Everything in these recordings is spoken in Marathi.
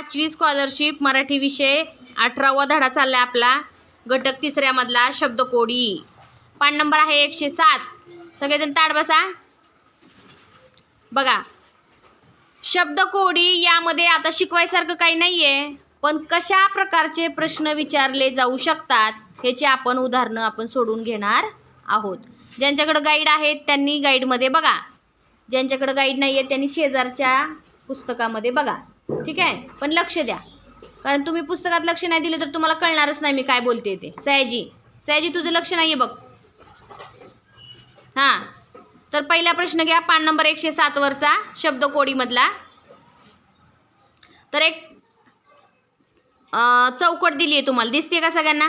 पाचवी स्कॉलरशिप मराठी विषय अठरावा धडा चालला आहे आपला. घटक तिसऱ्यामधला शब्दकोडी. पान नंबर आहे एकशे सात. सगळेजण ताड बसा. बघा. शब्दकोडी यामध्ये आता शिकवायसारखं काही नाही आहे पण कशा प्रकारचे प्रश्न विचारले जाऊ शकतात ह्याची आपण उदाहरणं आपण सोडून घेणार आहोत. ज्यांच्याकडं गाईड आहेत त्यांनी गाईडमध्ये बघा. ज्यांच्याकडं गाईड नाही आहे त्यांनी शेजारच्या पुस्तकामध्ये बघा. ठीक आहे? पण लक्ष द्या. कारण तुम्ही पुस्तकात लक्ष नाही दिले तर तुम्हाला कळणारच नाही मी काय बोलते ते. सयाजी सयाजी तुझं लक्ष नाही आहे बघ. हां. तर पहिला प्रश्न घ्या पान नंबर एकशे सातवरचा शब्दकोडीमधला तर एक चौकट दिली आहे तुम्हाला. दिसते का सगळ्यांना?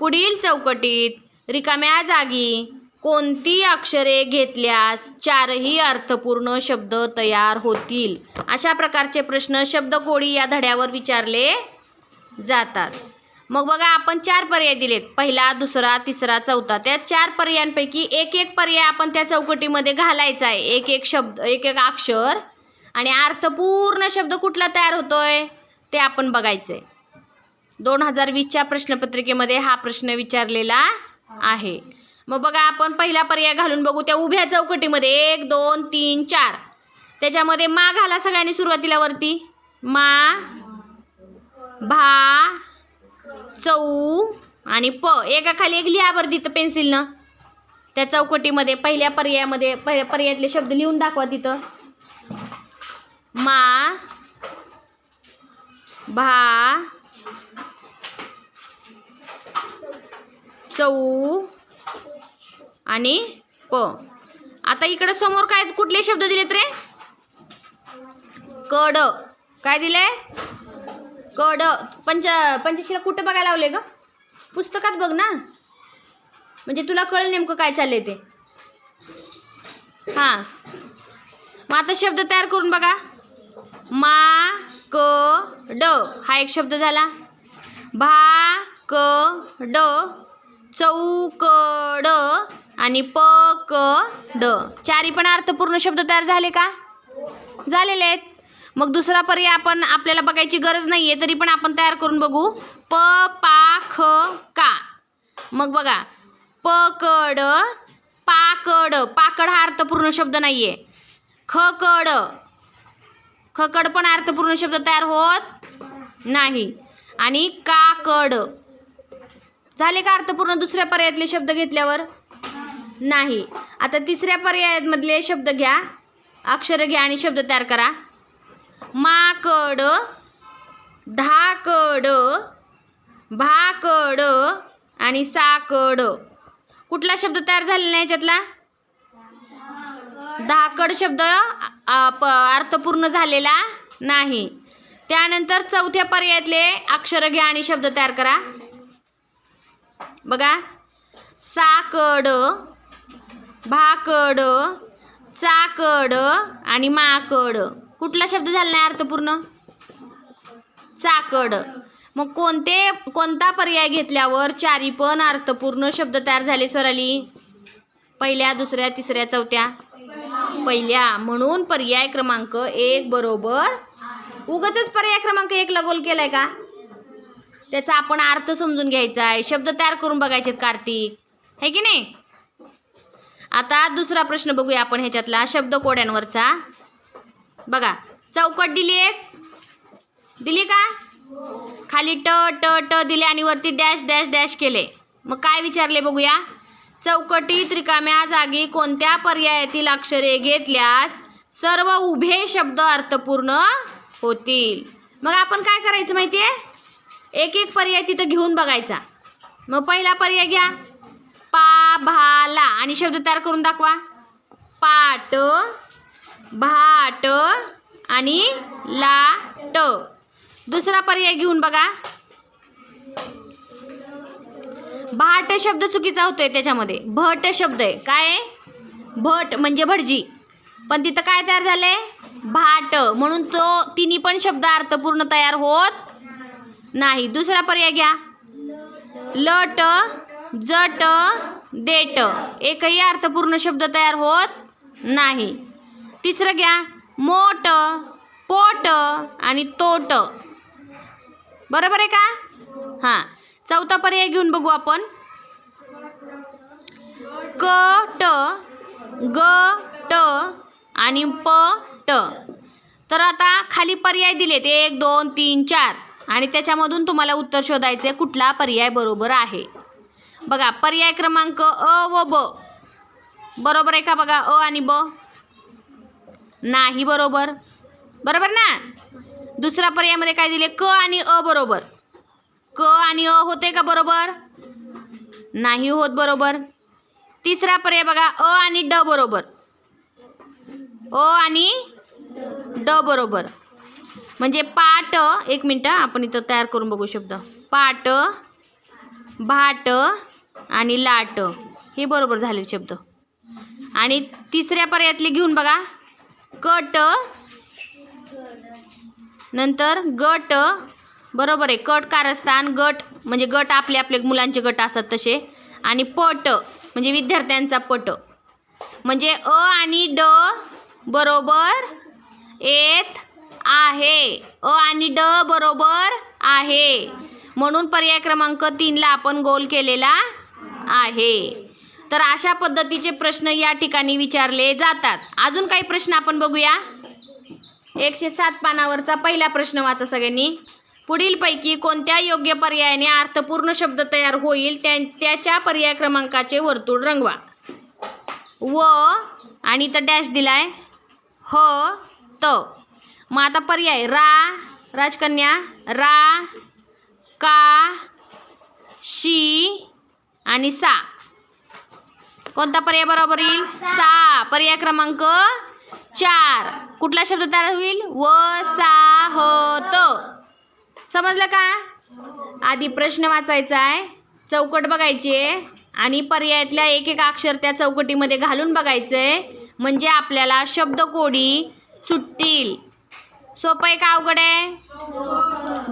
पुढील चौकटीत रिकाम्या जागी कोणती अक्षरे घेतल्यास चारही अर्थपूर्ण शब्द तयार होतील? अशा प्रकारचे प्रश्न शब्दकोडी या धड्यावर विचारले जातात. मग बघा आपण चार पर्याय दिलेत. पहिला दुसरा तिसरा चौथा. त्या चार पर्यायांपैकी एक एक पर्याय आपण त्या चौकटीमध्ये घालायचा आहे. एक एक शब्द एक एक अक्षर आणि अर्थपूर्ण शब्द कुठला तयार होतोय? ते आपण बघायचं आहे. दोन हजार वीसच्या प्रश्नपत्रिकेमध्ये हा प्रश्न विचारलेला आहे. मग बघा आपण पहिला पर्याय घालून बघू त्या उभ्या चौकटीमध्ये. एक दोन तीन चार. त्याच्यामध्ये मा घाला सगळ्यांनी सुरुवातीला वरती. मा भा चौ आणि प. एका खाली एक लिहा वरती तिथं पेन्सिलनं. त्या चौकटीमध्ये पहिल्या पर्यायामध्ये पहिल्या पर्यायातले शब्द लिहून दाखवा तिथं. मा भा चौ आणि प. आता इकडं समोर काय कुठले शब्द दिलेत रे? कड. काय दिले कड. पंच पंचशीला कुठं बघायला लावले ग? पुस्तकात बघ ना. म्हणजे तुला कळेल नेमकं काय चाललंय ते. हां. मग आता शब्द तयार करून बघा. मा क ड. हा एक शब्द झाला. भा क ड. चौकड. आणि प क ड. चारी पण अर्थपूर्ण शब्द तयार झाले का? झालेले आहेत. मग दुसरा पर्याय आपण आपल्याला बघायची गरज नाही आहे तरी पण आपण तयार करून बघू. प पा ख का. मग बघा. पकड पाकड पाकड हा अर्थपूर्ण शब्द नाही आहे खकड खकड पण अर्थपूर्ण शब्द तयार होत नाही. आणि काकड झाले का अर्थपूर्ण दुसऱ्या पर्यायातले शब्द घेतल्यावर? नाही. आता तिसऱ्या पर्यायामधले शब्द घ्या. अक्षर घ्या आणि शब्द तयार करा. माकड धाकड भाकड आणि साकड. कुठला शब्द तयार झालेला नाही याच्यातला? धाकड शब्द प अर्थपूर्ण झालेला नाही. त्यानंतर चौथ्या पर्यायातले अक्षर घ्या आणि शब्द तयार करा. बघा. साकड भाकड चाकड आणि माकड. कुठला शब्द झाला नाही अर्थपूर्ण? चाकड. मग कोणते कोणता पर्याय घेतल्यावर चारी पण अर्थपूर्ण शब्द तयार झाले स्वराली? पहिल्या दुसऱ्या तिसऱ्या चौथ्या? पहिल्या. म्हणून पर्याय क्रमांक एक बरोबर. उगतच पर्याय क्रमांक एकला गोल केलाय का? त्याचा आपण अर्थ समजून घ्यायचा आहे. शब्द तयार करून बघायचे कार्तिक. है की नाही? आता दुसरा प्रश्न बघूया आपण ह्याच्यातला शब्द कोड्यांवरचा. बघा चौकट दिली एक. दिली का? खाली ट ट ट दिले आणि वरती डॅश डॅश डॅश केले. मग काय विचारले बघूया? चौकटीत रिकाम्या जागी कोणत्या पर्यायातील अक्षरे घेतल्यास सर्व उभे शब्द अर्थपूर्ण होतील? मग आपण काय करायचं माहिती आहे एक एक पर्याय तिथं घेऊन बघायचा. मग पहिला पर्याय घ्या. पा भाला आणि शब्द तयार करून दाखवा. पाट भाट आणि लाट. दुसरा पर्याय घेऊन बघा. भाट शब्द चुकीचा होतोय त्याच्यामध्ये. भट शब्द आहे. काय? भट म्हणजे भटजी. पण तिथं काय तयार झाले भाट. म्हणून तो तिन्ही पण शब्द अर्थपूर्ण तयार होत नाही. दुसरा पर्याय घ्या. लट जट देट. एकही अर्थपूर्ण शब्द तयार होत नाही. तिसरं घ्या. मोट पोट आणि तोट. बरोबर आहे का? हां. चौथा पर्याय घेऊन बघू आपण. क ट ग ट आणि प ट तर आता खाली पर्याय दिलेत. एक दोन तीन चार. आणि त्याच्यामधून तुम्हाला उत्तर शोधायचे कुठला पर्याय बरोबर आहे. बघा पर्याय क्रमांक अ व ब. बरोबर आहे का बघा अ आणि ब? नाही बरोबर. बरोबर ना? दुसरा पर्यायामध्ये काय दिले? क आणि अ बरोबर. क आणि अ होते का बरोबर? नाही होत बरोबर. तिसरा पर्याय बघा अ आणि ड बरोबर. अ आणि ड बरोबर. म्हणजे पाट एक मिनटं आपण इथं तयार करून बघू शब्द. पाट भाट आणि लाट. हे बरोबर झाले शब्द. आणि तिसऱ्या पर्यायातले घेऊन बघा. कट. नंतर गट. बरोबर आहे. कट कारस्थान गट. म्हणजे गट आपले आपले मुलांचे गट असतात तसे. आणि पट. म्हणजे विद्यार्थ्यांचा पट. म्हणजे अ आणि ड बरोबर येत आहे. अ आणि ड बरोबर आहे. म्हणून पर्याय क्रमांक तीनला आपण गोल केलेला आहे. तर अशा पद्धतीचे प्रश्न या ठिकाणी विचारले जातात. अजून काही प्रश्न आपण बघूया? एकशे सात पानावरचा पहिला प्रश्न वाचा सगळ्यांनी. पुढीलपैकी कोणत्या योग्य पर्यायाने अर्थपूर्ण शब्द तयार होईल त्या त्याच्या पर्याय क्रमांकाचे वर्तुळ रंगवा. व आणि तर डॅश दिलाय. ह त. मग आता पर्याय. रा राजकन्या. रा का शी आणि सा. कोणता पर्याय बरोबर येईल? सा. पर्याय क्रमांक चार. कुठला शब्द तयार होईल? व सा ह त. समजलं का? आधी प्रश्न वाचायचा आहे. चौकट बघायची आहे. आणि पर्यायातल्या एक एक अक्षर त्या चौकटीमध्ये घालून बघायचं आहे म्हणजे आपल्याला शब्दकोडी सुटतील. सोपं आहे का अवघड आहे?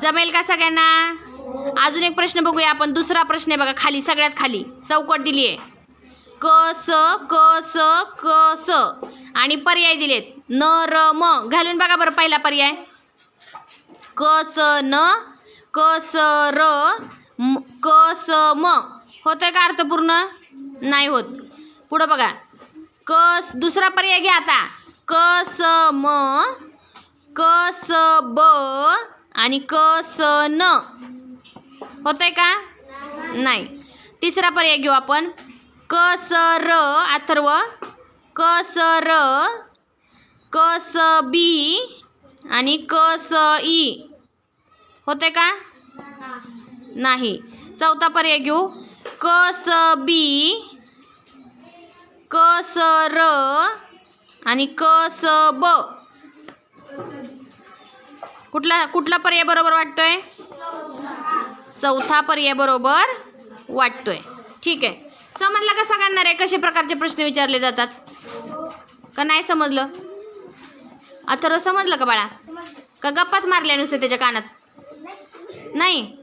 जमेल का सगळ्यांना? अजून एक प्रश्न बघूया आपण. दुसरा प्रश्न आहे बघा खाली सगळ्यात खाली. चौकट दिली आहे. क स क स क स. आणि पर्याय दिलेत. न र म. घालून बघा बरं पहिला पर्याय. क स न क स र क स म. होतंय का अर्थपूर्ण नाही होत. पुढं बघा. क दुसरा पर्याय घ्या आता. क स म क स ब आणि क स न. होतंय का? नाही. तिसरा पर्याय घेऊ आपण. क स र अथर्व क स र क स बी आणि क स ई होते का? नाही. चौथा पर्याय घेऊ. क स बी क स र आणि क स ब कुठला कुठला पर्याय बरोबर वाटतोय? चौथा पर्याय बरोबर वाटतोय. ठीक आहे. समजलं का सगळ्यांना रे कशा प्रकारचे प्रश्न विचारले जातात? का नाही समजलं? अथर्व समजलं का बाळा? का गप्पाच मारल्या नुसते त्याच्या कानात? नाही.